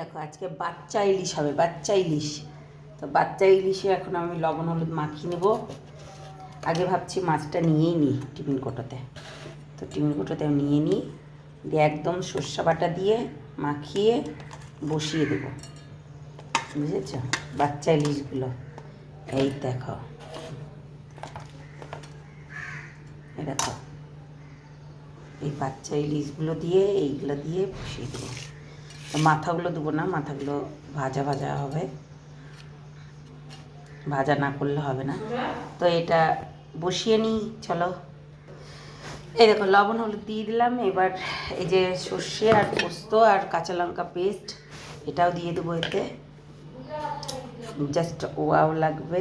দেখো, আজকে বাচ্চা ইলিশ হবে, বাচ্চা ইলিশ। তো বাচ্চা ইলিশে এখন আমি লবণ, হলুদ মাখিয়ে নেব। আগে ভাবছি মাছটা নিয়েই নিই টিফিন কোটোতে। তো টিফিন কোটোতে আমি নিয়ে নিই, দিয়ে একদম সর্ষা বাটা দিয়ে মাখিয়ে বসিয়ে দেবো। বুঝেছ? বাচ্চা ইলিশগুলো। এই দেখো। দেখো। এই বাচ্চা ইলিশগুলো দিয়ে, এইগুলো দিয়ে বসিয়ে দেবো। মাথাগুলো দেবো না, মাথাগুলো ভাজা ভাজা হবে। ভাজা না করলে হবে না। তো এটা বসিয়ে নিই, চলো। এই দেখো, লবণ হলুদ দিয়ে দিলাম। এবার এই যে সর্ষে আর পোস্ত আর কাঁচা লঙ্কা পেস্ট, এটাও দিয়ে দেবো এতে। জাস্ট ওয়াও লাগবে।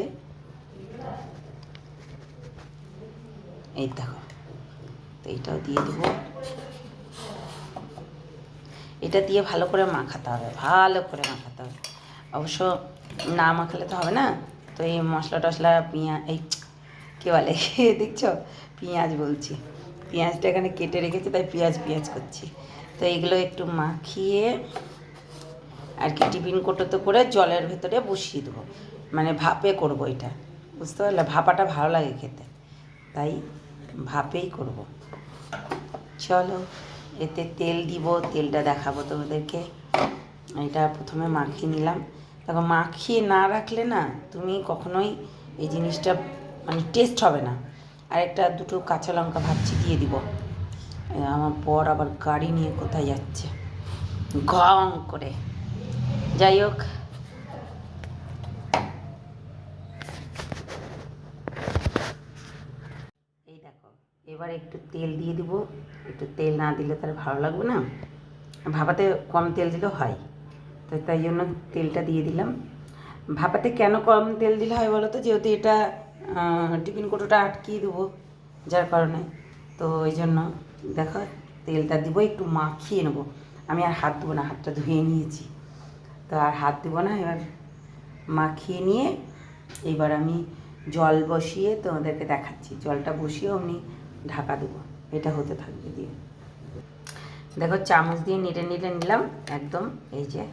এই দেখো, তো এইটাও দিয়ে দেবো। এটা দিয়ে ভালো করে মাখাতে হবে, ভালো করে মাখাতে হবে। অবশ্য না মাখালে তো হবে না। তো এই মশলা টশলা পেঁয়াজ, এই কী বলে, দেখছ? পেঁয়াজ বলছি। পেঁয়াজটা এখানে কেটে রেখেছি, তাই পেঁয়াজ পেঁয়াজ করছি। তো এগুলো একটু মাখিয়ে আর কি টিফিন কোটোতে করে জলের ভেতরে বসিয়ে দেবো। মানে ভাপে করব এটা, বুঝতে পারলে? ভাপাটা ভালো লাগে খেতে, তাই ভাপেই করব। চলো। এতে তেল দিব, তেলটা দেখাবো তোমাদেরকে। এটা প্রথমে মাখিয়ে নিলাম। দেখো, মাখিয়ে না রাখলে না তুমি কখনোই এই জিনিসটা মানে টেস্ট হবে না। আর একটা দুটো কাঁচা লঙ্কা ভাবছি দিয়ে দিব। আমার পর আবার গাড়ি নিয়ে কোথায় যাচ্ছে? ঘং করে। যাই হোক এই দেখো এবার একটু তেল দিয়ে দিব। একটু তেল না দিলে তার ভালো লাগবে না। ভাপাতে কম তেল দিলেও হয়। তো তাই জন্য তেলটা দিয়ে দিলাম। ভাপাতে কেন কম তেল দিলে হয় বলো তো? যেহেতু এটা টিফিন কোটোটা আটকিয়ে দেবো, যার কারণে। তো ওই জন্য দেখো, তেলটা দিব, একটু মাখিয়ে নেব। আমি আর হাত দেবো না, হাতটা ধুয়ে নিয়েছি। তো আর হাত দেবো না, এবার মাখিয়ে নিয়ে এবার আমি জল বসিয়ে তোমাদেরকে দেখাচ্ছি। জলটা বসিয়ে অমনি ঢাকা দেবো। এটা হতে থাকবে দিয়ে। দেখো চামচ দিয়ে নেড়ে নেড়ে নিলাম, একদম এই যে,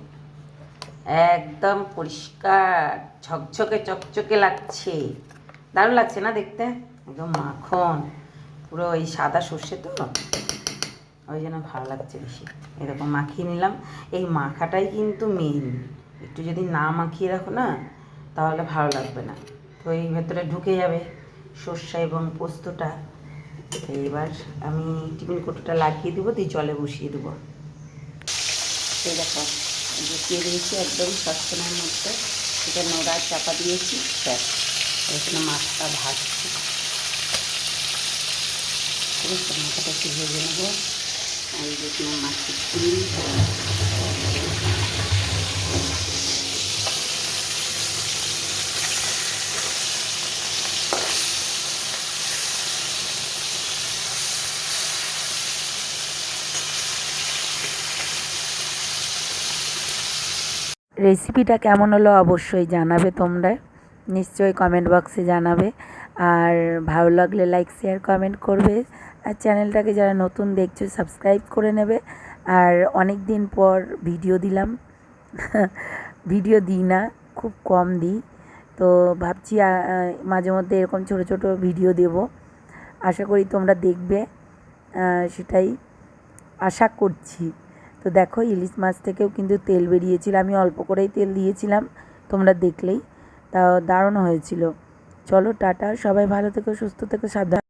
একদম পরিষ্কার, ঝকঝকে চকচকে লাগছে। দারুণ লাগছে না দেখতে? একদম মাখন, পুরো এই সাদা সর্ষে তো। ওই জন্য ভালো লাগছে বেশি। এরকম মাখিয়ে নিলাম। এই মাখাটাই কিন্তু মেন একটু যদি না মাখিয়ে রাখো না, তাহলে ভালো লাগবে না। তো এই ভেতরে ঢুকে যাবে সর্ষা এবং পোস্তটা। এবার আমি টিফিন কোটোটা লাগিয়ে দেবো, দিয়ে জলে বসিয়ে দেবো। এই দেখো বসিয়ে দিয়েছি একদম সসপ্যানের মধ্যে। এটা নোড়া চাপা দিয়েছি, ব্যাস। এখানে মাছটা ভাজছি। মাথাটা একটু ভেজে নেব। আর তোমার মাছের রেসিপিটা কেমন হলো অবশ্যই জানাবে তোমরা। নিশ্চয়ই কমেন্ট বক্সে জানাবে। আর ভালো লাগলে লাইক শেয়ার কমেন্ট করবে। আর চ্যানেলটাকে যারা নতুন দেখছ সাবস্ক্রাইব করে নেবে। আর অনেক দিন পর ভিডিও দিলাম। ভিডিও দিই না, খুব কম দিই। তো ভাবছি মাঝে মধ্যে এরকম ছোট ছোট ভিডিও দেব। আশা করি তোমরা দেখবে। সেটাই আশা করছি। তো দেখো ইলিশ মাছ থেকেও কিন্তু তেল বেরিয়েছিল। আমি অল্প করেই তেল দিয়েছিলাম, তোমরা দেখলেই। তা দারুণ হয়েছিল। চলো টাটা, সবাই ভালো থেকো, সুস্থ থেকো, সাবধান।